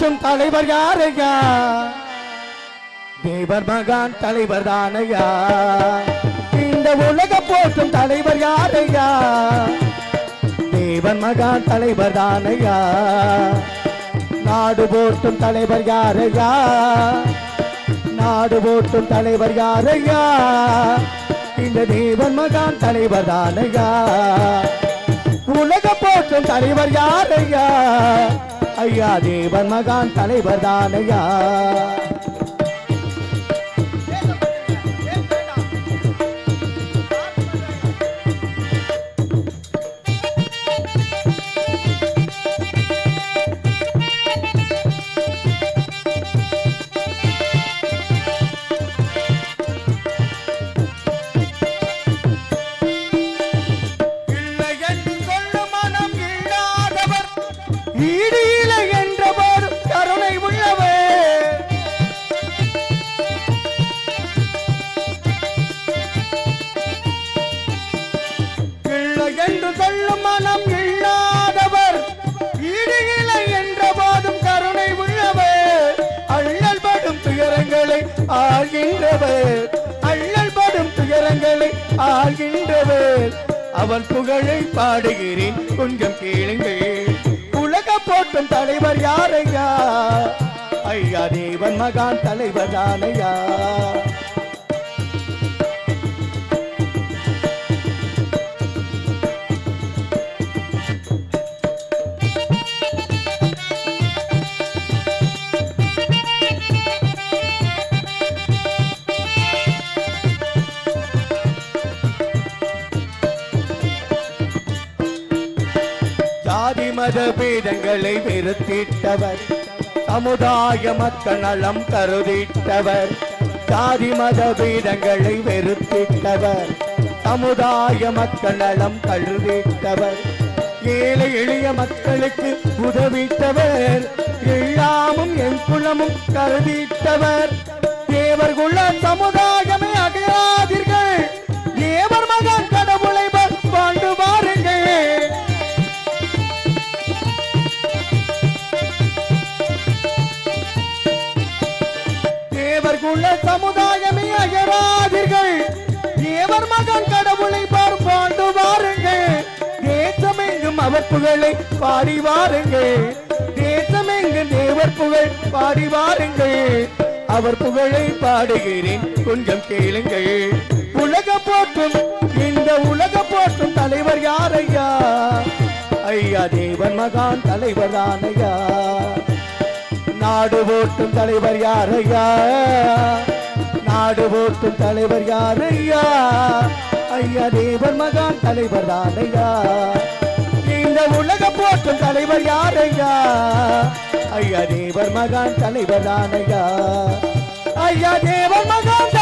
அனைத்தும் தலைவர் யாரையா? தேவர் மகான் தலைவர் தானையா? இந்த உலக போற்றும் தலைவர் யாரையா? தேவன் மகான் தலைவர் தானையா? நாடு போற்றும் தலைவர் யாரையா? நாடு போற்றும் தலைவர் யாரையா? இந்த தேவன் மகான் தலைவர் தானையா? உலக போற்றும் தலைவர் யாரையா? ஐயா தேவன் மகான் தலைவர் தானையா. ஈடு மனம் இல்லாதவர் ஈடு என்ற போதும் கருணை உள்ளவர். அள்ளல் படும் துயரங்களை ஆகின்றவர் அள்ளல் படும் துயரங்களை ஆகின்றவர் அவர் புகழை பாடுகிறேன் கொஞ்சம் கேளுங்கள். உலக போட்டும் தலைவர் யாரையா? ஐயா தேவன் மகான் தலைவர் தானையா? ஜாதி மத பீடங்களை வெறுத்திட்டவர் சமுதாய மக்கள் நலம் கருதிட்டவர். ஜாதி மத பீடங்களை வெறுத்திட்டவர். சமுதாய மக்கள் நலம் கருதிட்டவர். ஏழை எளிய மக்களுக்கு உதவிட்டவர். எல்லாமும் என் குலமும் கருதிட்டவர். தேவர்குள்ள சமுதாய தேசமெங்கும் அவர் புகழை பாடி வாருங்கள். தேசமெங்கும் தேவர் புகழ் பாடி வாருங்கள். அவர் புகழை பாடுகிறேன் கொஞ்சம் கேளுங்கள். உலக போற்றும் இந்த உலக போற்றும் தலைவர் யாரையா? ஐயா தேவன் மகான் தலைவர் தானையா? நாடு ஓட்டும் தலைவர் யாரையா? நாடு ஓட்டும் தலைவர் யாரையா? ஐயா தேவர் மகான் தலைவர் தானையா? இந்த உலக போற்றும் தலைவர் யாரையா? ஐயா தேவர் மகான் தலைவர் தானையா? ஐயா தேவர் மகான்